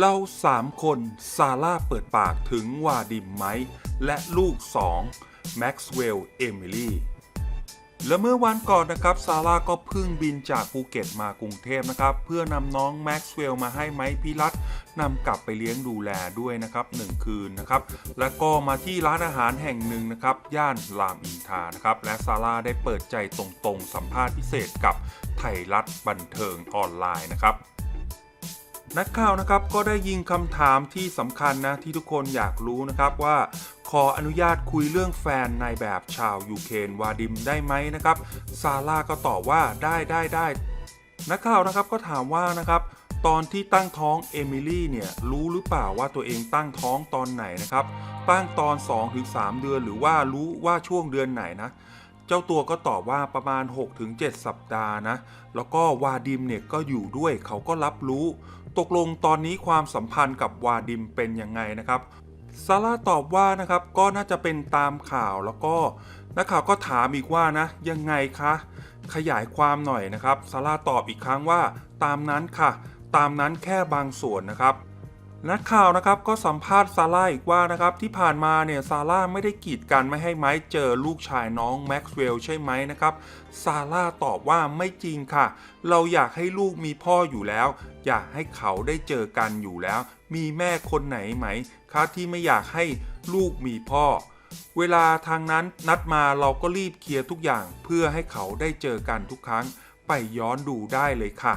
เราสามคนซาร่าเปิดปากถึงวาดิมไมค์และลูกสองแม็กซ์เวลล์เอมิลี่และเมื่อวันก่อนนะครับซาร่าก็เพิ่งบินจากภูเก็ตมากรุงเทพนะครับ เพื่อนำน้องแม็กซ์เวลล์มาให้ไมค์พิรัตนำกลับไปเลี้ยงดูแลด้วยนะครับหนึ่งคืนนะครับ แล้วก็มาที่ร้านอาหารแห่งหนึ่งนะครับ ย่านรามอินทานะครับ และซาร่าได้เปิดใจตรงๆ สัมภาษณ์พิเศษกับไทยรัฐบันเทิงออนไลน์นะครับ นักข่าวนะครับก็ได้ยิงคำถามที่สำคัญนะที่ทุกคนอยากรู้นะครับว่าขออนุญาตคุยเรื่องแฟนในแบบชาวยูเครนวาดิมได้ไหมนะครับ ซาร่าก็ตอบว่าได้ได้ได้นักข่าวนะครับก็ถามว่านะครับตอนที่ตั้งท้องเอมิลี่เนี่ยรู้หรือเปล่าว่าตัวเองตั้งท้องตอนไหนนะครับ ตั้งตอน 2-3 เดือนหรือว่ารู้ว่าช่วงเดือนไหนนะเจ้าตัวก็ตอบว่าประมาณ 6-7 สัปดาห์นะ แล้วก็วาดิมเนี่ยก็อยู่ด้วยเขาก็รับรู้ ตกลงตอนนี้ความสัมพันธ์กับวาดิมเป็นยังไงนะครับซาร่าตอบว่านะครับก็น่าจะเป็นตามข่าวแล้วก็นักข่าวก็ถามอีกว่านะยังไงคะขยายความหน่อยนะครับซาร่าตอบอีกครั้งว่า ตามนั้นค่ะ ตามนั้นแค่บางส่วนนะครับ นักข่าวนะครับก็สัมภาษณ์ซาร่าอีกว่านะครับที่ผ่านมาเนี่ยซาร่าไม่ได้กีดกันไม่ให้ไม้เจอลูกชายน้องแม็กซ์เวลใช่ไหมนะครับซาร่าตอบว่าไม่จริงค่ะ เราอยากให้ลูกมีพ่ออยู่แล้ว อยากให้เขาได้เจอกันอยู่แล้ว มีแม่คนไหนไหมคะที่ไม่อยากให้ลูกมีพ่อ เวลาทางนั้นนัดมาเราก็รีบเคลียร์ทุกอย่างเพื่อให้เขาได้เจอกันทุกครั้ง ไปย้อนดูได้เลยค่ะ